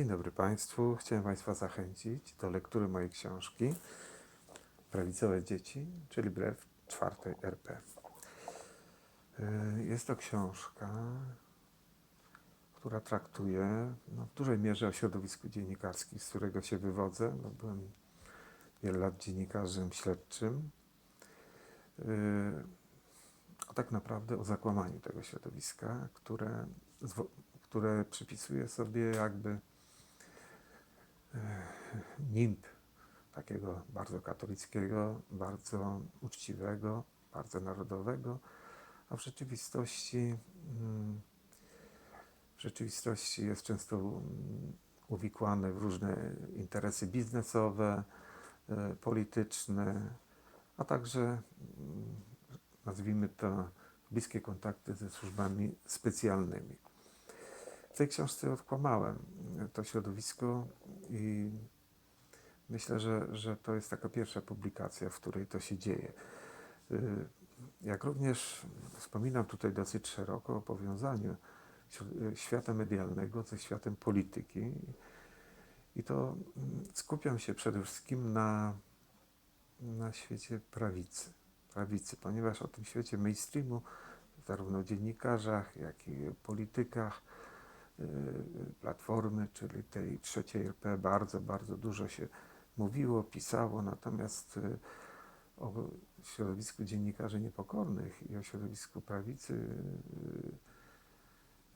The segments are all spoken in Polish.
Dzień dobry Państwu. Chciałem Państwa zachęcić do lektury mojej książki Prawicowe dzieci, czyli brew czwartej RP. Y, Jest to książka, która traktuje no, w dużej mierze o środowisku dziennikarskim, z którego się wywodzę. Byłem wiele lat dziennikarzem śledczym. Y, A tak naprawdę o zakłamaniu tego środowiska, które, które przypisuje sobie jakby nimb takiego bardzo katolickiego, bardzo uczciwego, bardzo narodowego, a w rzeczywistości, mm, w rzeczywistości jest często mm, uwikłane w różne interesy biznesowe, e, polityczne, a także mm, nazwijmy to bliskie kontakty ze służbami specjalnymi. W tej książce odkłamałem to środowisko i myślę, że, że to jest taka pierwsza publikacja, w której to się dzieje. Y, Jak również wspominam tutaj dosyć szeroko o powiązaniu śro- świata medialnego ze światem polityki. I to mm, skupiam się przede wszystkim na, na świecie prawicy. prawicy, ponieważ o tym świecie mainstreamu, zarówno dziennikarzach, jak i politykach, y, Platformy, czyli tej trzeciej RP, bardzo, bardzo dużo się mówiło, pisało, natomiast y, o środowisku dziennikarzy niepokornych i o środowisku prawicy y,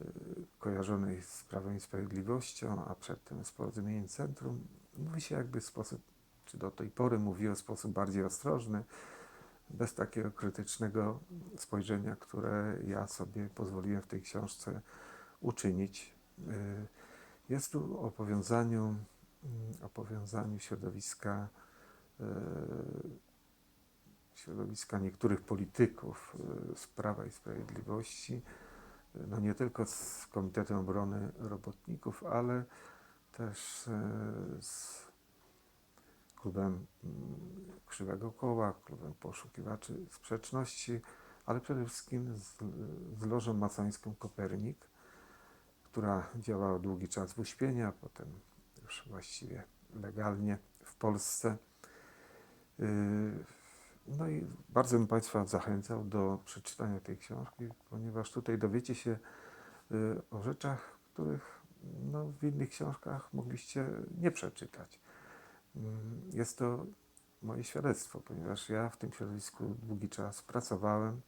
y, kojarzonej z Prawem i Sprawiedliwością, a przedtem z Porozumieniem Centrum, mówi się jakby w sposób, czy do tej pory mówiło w sposób bardziej ostrożny, bez takiego krytycznego spojrzenia, które ja sobie pozwoliłem w tej książce uczynić. Y, Jest tu o powiązaniu, mm, o powiązaniu środowiska, y, środowiska niektórych polityków y, z Prawa i Sprawiedliwości, no nie tylko z Komitetem Obrony Robotników, ale też z klubem mm, Krzywego Koła, klubem poszukiwaczy sprzeczności, ale przede wszystkim z, z lożą masońską Kopernik, która działała długi czas w Uśpieniu, a potem już właściwie legalnie w Polsce. Yy, No i bardzo bym Państwa zachęcał do przeczytania tej książki, ponieważ tutaj dowiecie się yy, o rzeczach, których no, w innych książkach mogliście nie przeczytać. Mm, Jest to moje świadectwo, ponieważ ja w tym środowisku długi czas pracowałem,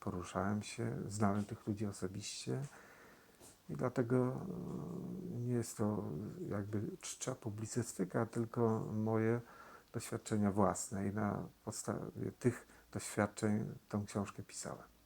poruszałem się, znałem tych ludzi osobiście i dlatego e, nie jest to jakby czcza publicystyka, tylko moje doświadczenia własne i na podstawie tych doświadczeń tą książkę pisałem.